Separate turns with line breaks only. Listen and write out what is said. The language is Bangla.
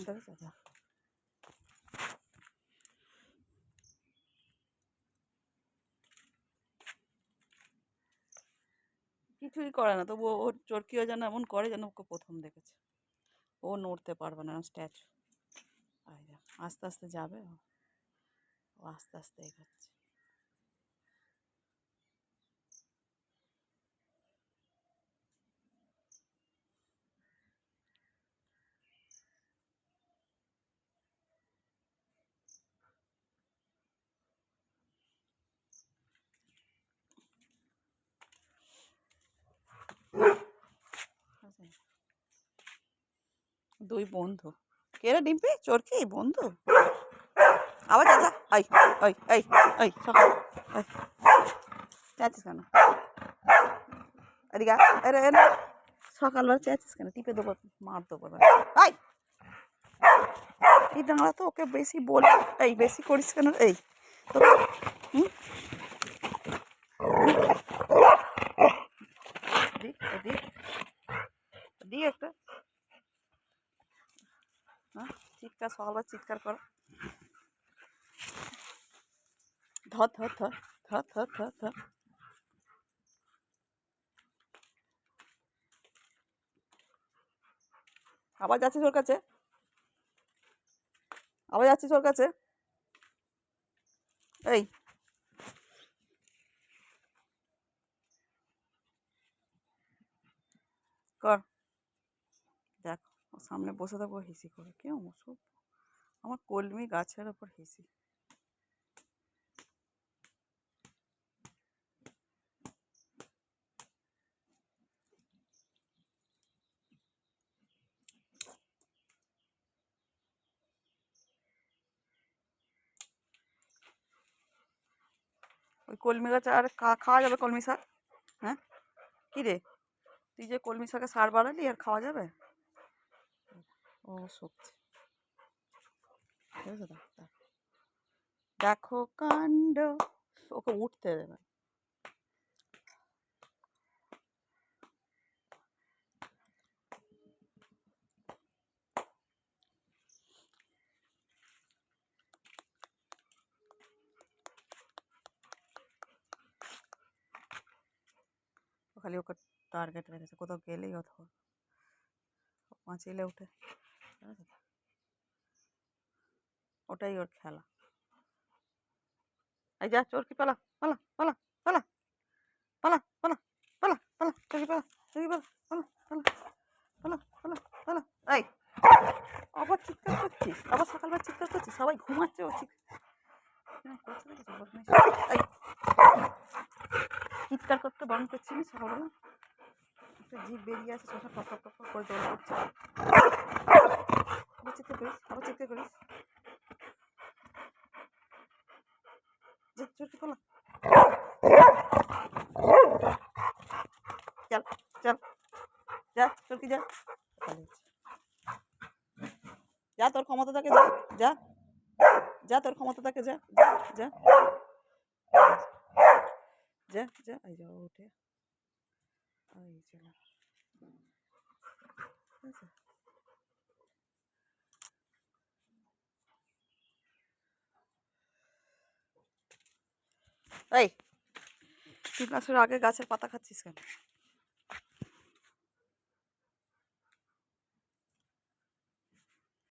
দেখেছ দেখ কিছুই করে না, তবু ওর চরকিও যেন এমন করে যেন ওকে প্রথম দেখেছে। ও নড়তে পারবে না, স্ট্যাচু। আস্তে আস্তে যাবে ও আস্তে আস্তে এগোচ্ছে। দুই বন্ধু। কে রে ডিম্পি? চরকি বন্ধু? আবার চাচা আই আই আই আই চেঁচিস কেন? এদিকে আয়, এরে এরে সকালবেলা চেঁচিস কেন? টিপে দেবো মার দেবো। আই এই! দাঁড়া তো ওকে বেশি বলে এই বেশি করিস কেন? এই তো হুম দি দি দি একটা হ্যাঁ চিৎকার সকালবার চিৎকার করো। ধর আবার যাচ্ছিস ওর কাছে? আবার যাচ্ছিস ওর কাছে? এই কর দেখ ওর সামনে বসে থাকব, হিসি করে। কেউ ওসব আমার কলমি গাছের ওপর হিসি। ওই কলমি গাছে, আর খাওয়া যাবে কলমি শাক? হ্যাঁ? কী রে? তুই যে কলমি শাকে সার বাড়ালি আর খাওয়া যাবে? সবজি বুঝেছ দেখো কাণ্ড। ওকে উঠতে দেবে। খালি ওকে টার্গেট রেখেছে, কোথাও গেলেই অথবা। পাঁচিলে উঠে। ওটাই ওর খেলা এই যা চোরকি পালা পালা পালা পালা পালা পালা পালা পালা চোরকি পালা চোরকি পালা পালা পালা পালা পালা পালা এই আবার চিৎকার করছিস আবার সকালবেলা চিৎকার করছিস সবাই ঘুমাচ্ছে ও চিৎকার করতে বারণ করছি সকালবেলা একটা জিভ বেরিয়ে আছে শশা টপ টপ করে দৌড় করছে আবার চিৎকার করিস আবার চিৎকার করিস যা চোরকি পালা চল চল। যা চোরকি যা। যা তোর ক্ষমতা থাকে যা যা। যা তোর ক্ষমতা থাকে যা যা। যা যা। যা উঠে। এই কীটনাশক আগে গাছের পাতা খাচ্ছিস কেন?